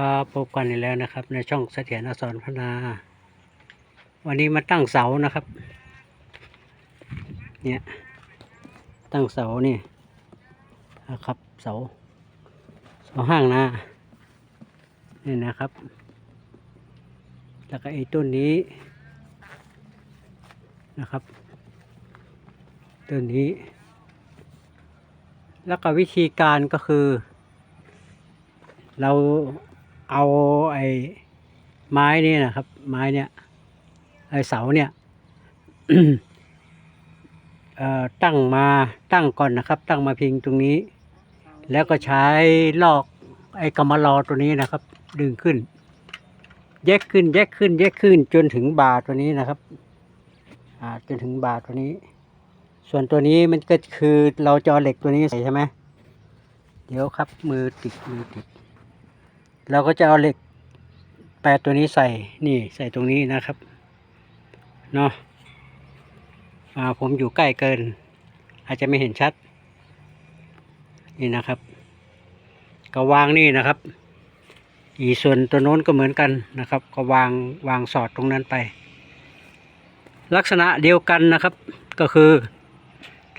ครับพบกันอีกแล้วนะครับ ในช่องเสถียรอสรพนา วันนี้มาตั้งเสานะครับ เนี่ย ตั้งเสานี่นะครับ เสาเสาห้างนานี่นะครับ แล้วก็ไอ้ต้นนี้นะครับต้นนี้ แล้วก็วิธีการก็คือเรา เอาไอ้ไม้นี่นะครับ ไม้เนี่ยไอ้เสาเนี่ยตั้งมาตั้งก่อนนะครับ ตั้งมาพิงตรงนี้ แล้วก็ใช้ลอกไอ้กำมะลอตัวนี้นะครับ ดึงขึ้น แยกขึ้น แยกขึ้น แยกขึ้น จนถึงบาตัวนี้นะครับจนถึงบาตัวนี้ ส่วนตัวนี้มันก็คือเราจอเหล็กตัวนี้ใส่ใช่ไหมเดี๋ยวครับมือติดมือติด เราก็จะเอาเหล็กแปดตัวนี้ใส่นี่ใส่ตรงนี้นะครับเนาะผมอยู่ใกล้เกิน อาจจะไม่เห็นชัด นี่นะครับ ก็วางนี่นะครับ อีส่วนตัวโน้นก็เหมือนกันนะครับ ก็วางวางสอดตรงนั้นไป ลักษณะเดียวกันนะครับ ก็คือ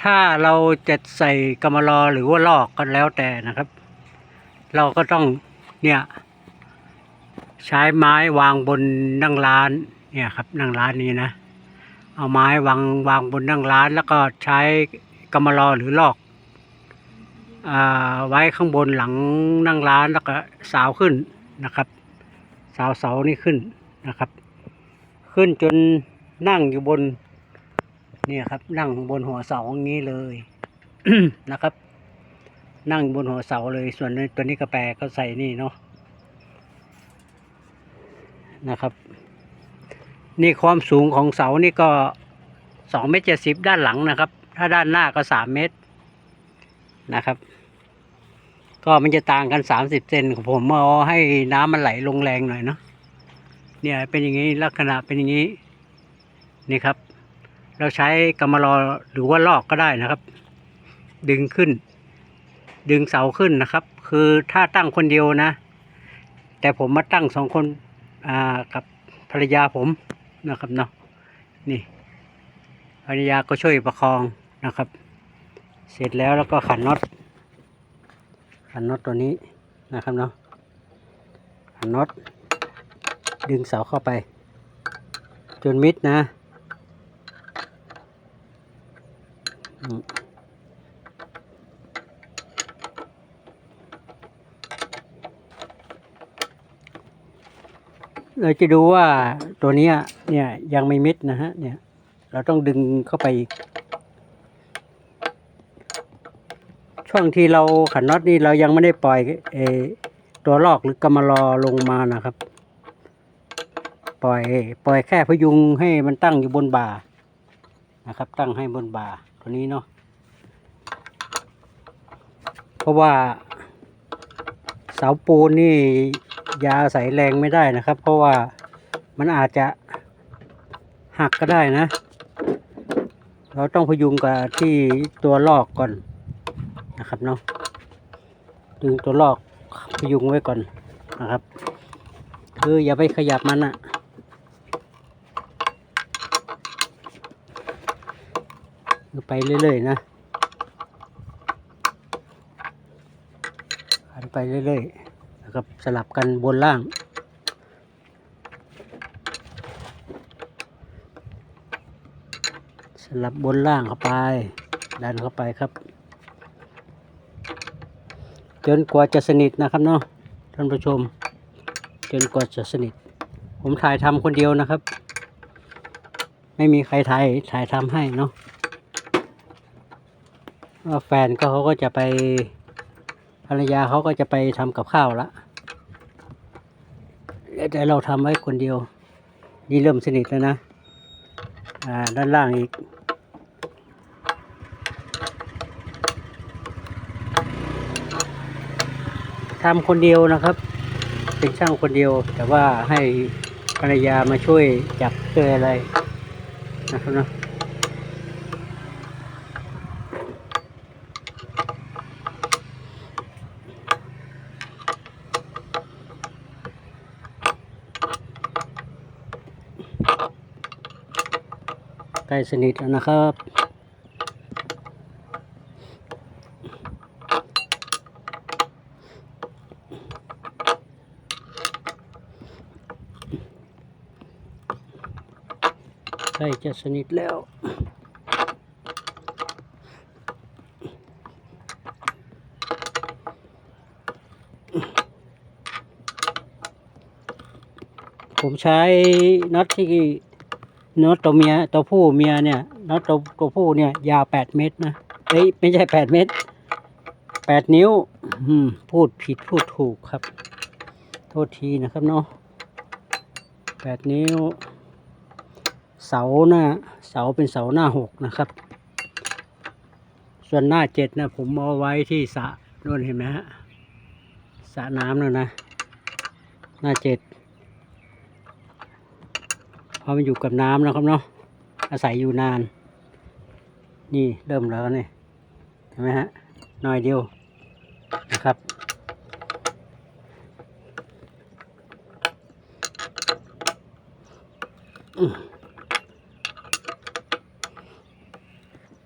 ถ้าเราจะใส่กำมะลอหรือว่าลอกก็แล้วแต่นะครับ เราก็ต้อง เนี่ย ใช้ไม้วางบนนั่งร้าน เนี่ยครับนั่งร้านนี้นะ เอาไม้วางวางบนนั่งร้าน แล้วก็ใช้กำมะลอหรือลอกอไว้ข้างบนหลังนั่งร้านแล้วก็สาวขึ้นนะครับ สาวเสานี่ขึ้นนะครับ ขึ้นจนนั่งอยู่บน เนี่ยครับ นั่งบนหัวเสาอย่างนี้เลยนะครับ นั่งบนหัวเสาเลย ส่วนตัวนี้กระแปก็ใส่นี่เนาะนะครับ นี่ความสูงของเสานี่ก็สองเมตรเจ็ดสิบด้านหลังนะครับ ถ้าด้านหน้าก็สามเมตรนะครับ ก็มันจะต่างกันสามสิบเซนของผมเอาให้น้ำมันไหลลงแรงหน่อยเนาะเนี่ยเป็นอย่างนี้ลักษณะเป็นอย่างนี้นี่ครับ เราใช้กำมะลอหรือว่าลอกก็ได้นะครับ ดึงขึ้น ดึงเสาขึ้นนะครับ คือถ้าตั้งคนเดียวนะ แต่ผมมาตั้งสองคนอ่ากับภรรยาผมนะครับเนาะนี่ภรรยาก็ช่วยประคองนะครับ เสร็จแล้วแล้วก็ขันน็อตขันน็อตตัวนี้นะครับเนาะขันน็อตดึงเสาเข้าไป จนมิดนะ อืม เราจะดูว่าตัวนี้เนี่ยยังไม่มิดนะฮะเนี่ย เราต้องดึงเข้าไปอีก ช่วงที่เราขันน็อตนี่เรายังไม่ได้ปล่อยเออตัวลอกหรือกำมะลอลงมานะครับ ปล่อยปล่อยแค่พยุงให้มันตั้งอยู่บนบ่านะครับ ตั้งให้บนบ่าตัวนี้เนาะเพราะว่าเสาปูนนี่ ยาใส่แรงไม่ได้นะครับ เพราะว่ามันอาจจะหักก็ได้นะ เราต้องพยุงกับที่ตัวลอกก่อนนะครับเนาะดึงตัวลอกพยุงไว้ก่อนนะครับ คืออย่าไปขยับมันอะไปเรื่อยๆนะหันไปเรื่อยๆ นะครับสลับกันบนล่าง สลับบนล่างเข้าไป ดันเข้าไปครับ จนกว่าจะสนิทนะครับเนาะท่านผู้ชม จนกว่าจะสนิท ผมถ่ายทำคนเดียวนะครับ ไม่มีใครถ่ายถ่ายทำให้เนาะแฟนก็เขาก็จะไปภรรยาเขาก็จะไปทำกับข้าวละ แต่เราทำไว้คนเดียว นี่เริ่มสนิทแล้วนะ อ่า ด้านล่างอีก ทำคนเดียวนะครับ เป็นช่างคนเดียว แต่ว่าให้ภรรยามาช่วยจับช่วยอะไรนะครับเนาะ ล้สนิทแล้วนะครับ ใกล้จะสนิทแล้วผมใช้น็อตที่ เน็อตัวเมียตัวผู้เมียเนี่ยเน็อตตัวตัวผู้เนี่ย ยาวแปดเมตรนะเอ้ยไม่ใช่แปดเมตรแปดนิ้ว อืม พูดผิดพูดถูกครับ โทษทีนะครับเนาะแปดนิ้ว เสาหน้า เสาเป็นเสาหน้าหกนะครับ ส่วนหน้าเจ็ดนะผมเอาไว้ที่สระนู่นเห็นไหมฮะสระน้ำนู่นนะ หน้าเจ็ด เพราะมันอยู่กับน้ำนะครับเนาะอาศัยอยู่นาน นี่เริ่มแล้วนี่เห็นไหมฮะหน่อยเดียวนะครับ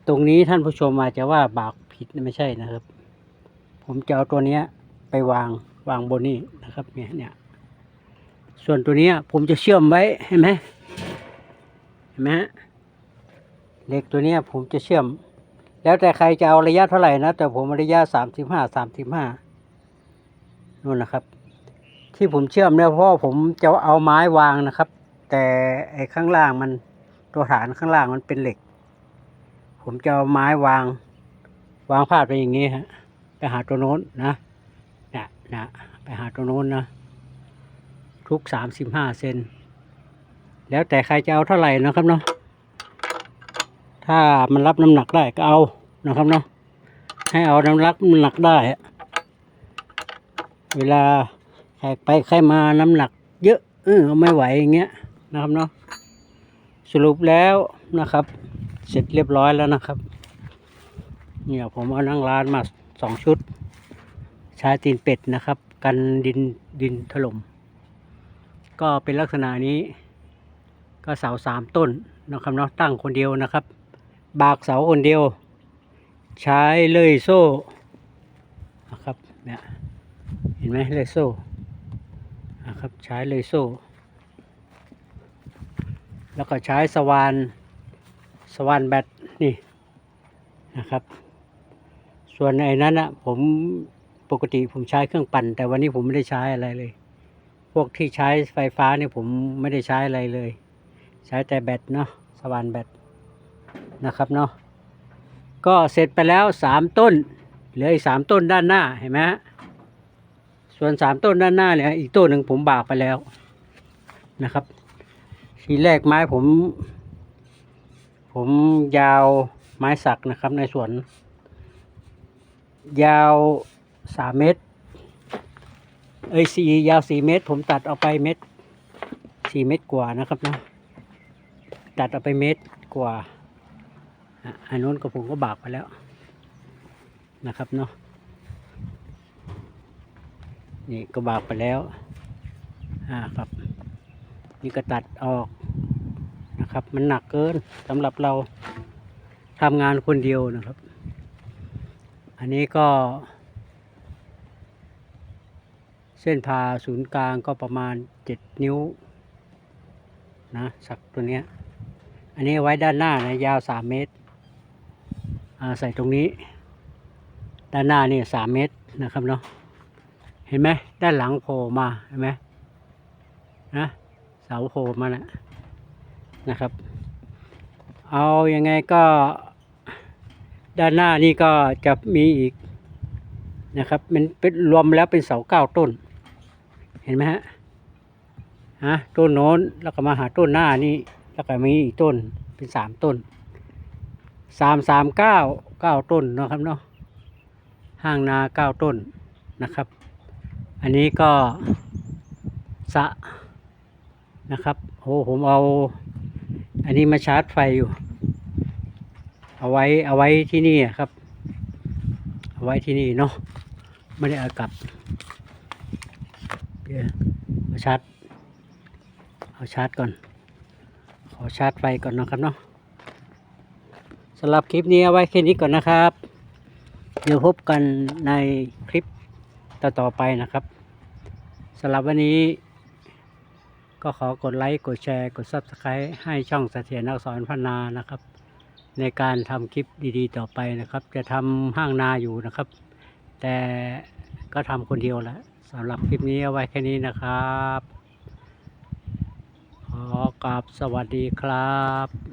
ตรงนี้ท่านผู้ชมอาจจะว่าบากผิดไม่ใช่นะครับ ผมจะเอาตัวเนี้ยไปวางวางบนนี้นะครับเนี่ยเนี่ยส่วนตัวนี้ผมจะเชื่อมไว้เห็นไหม ห็นไหมฮะเหล็กตัวนี้ผมจะเชื่อม แล้วแต่ใครจะเอาระยะเท่าไหร่นะ แต่ผมระยะสามสิบห้าสามสิบห้านู่นนะครับ ที่ผมเชื่อมเนี่ยเพราะผมจะเอาไม้วางนะครับ แต่ไอ้ข้างล่างมันตัวฐานข้างล่างมันเป็นเหล็ก ผมจะเอาไม้วาง วางพาดไปอย่างนี้ฮะไปหาตัวโน้นนะนะนะไปหาตัวโน้นนะ ทุกสามสิบห้าเซน แล้วแต่ใครจะเอาเท่าไหร่นะครับเนาะถ้ามันรับน้ำหนักได้ก็เอานะครับเนาะให้เอาน้ำรับน้ำหนักได้ เวลาใครไปใครมาน้ำหนัก เยอะเออเอไม่ไหวอย่างเงี้ยนะครับเนาะสรุปแล้วนะครับ เสร็จเรียบร้อยแล้วนะครับ เนี่ยผมเอานั่งร้านมาสองชุดใช้ตีนเป็ดนะครับ กันดินดินถล่มก็เป็นลักษณะนี้ ก็เสาสามต้นนะครับเนาะตั้งคนเดียวนะครับ บากเสาคนเดียว ใช้เลยโซ่นะครับเนี่ยเห็นไหมเลยโซ่นะครับใช้เลยโซ่ แล้วก็ใช้สว่านสว่านแบตนี่นะครับ ส่วนไอ้นั้นนะผมปกติผมใช้เครื่องปั่น แต่วันนี้ผมไม่ได้ใช้อะไรเลย พวกที่ใช้ไฟฟ้าเนี่ยผมไม่ได้ใช้อะไรเลย ใช้แต่แบตเนาะสว่านแบตนะครับเนาะก็เสร็จไปแล้วสามต้น เหลืออีกสามต้นด้านหน้าเห็นไหมส่วนสามต้นด้านหน้าเนี่ยอีกต้นหนึ่งผมบากไปแล้วนะครับ ทีแรกไม้ผม ผมยาวไม้สักนะครับในสวน ยาวสามเมตรเอ้ยสี่ยาวสี่เมตร ผมตัดเอาไปเมตรสี่เมตรกว่านะครับนะ ตัดเอาไปเมตรกว่าอันนู้นก็ผมก็บากไปแล้วนะครับเนาะนี่ก็บากไปแล้วอ่าครับ นี่ก็ตัดออกนะครับ มันหนักเกินสำหรับเราทำงานคนเดียวนะครับ อันนี้ก็ เส้นผ่าศูนย์กลางก็ประมาณเจ็ดนิ้วนะสักตัวเนี้ย อันนี้ไว้ด้านหน้านะยาวสามเมตรใส่ตรงนี้ ด้านหน้านี่สามเมตรนะครับเนาะเห็นไหมด้านหลังโผล่มาเห็นไหมนะเสาโผล่มานะนะครับ เอาอยัางไงก็ด้านหน้านี่ก็จะมีอีกนะครับมันเป็นรวมแล้วเป็นเสาเก้าต้น เห็นไหมฮะฮะต้นโน้นแล้วก็มาหาต้นหน้านี่ แล้วก็มีอีกต้นเป็นสามต้นสามสามเก้าเก้าต้นเนาะครับเนาะห้างนาเก้าต้นนะครับ อันนี้ก็สะนะครับโอ้ผมเอา อันนี้มาชาร์จไฟอยู่ เอาไว้เอาไว้ที่นี่อะครับ เอาไว้ที่นี่เนาะไม่ได้เอากลับเดี๋ยวมาชาร์จเอาชาร์จก่อน อชาร์จไฟก่อนนะครับเนาะสำหรับคลิปนี้เอาไว้แค่นี้ก่อนนะครับ เดี๋ยวพบกันในคลิปต่อๆไปนะครับสำหรับวันนี้ ก็ขอกดไลค์กดแชร์ กด Subscribe ให้ช่องเสถียรอักษรพันนานะครับ ในการทำคลิปดีๆ ต่อไปนะครับ จะทำห้างนาอยู่นะครับ แต่ก็ทำคนเดียวแหละสำหรับคลิปนี้เอาไว้แค่นี้นะครับ กราบสวัสดีครับ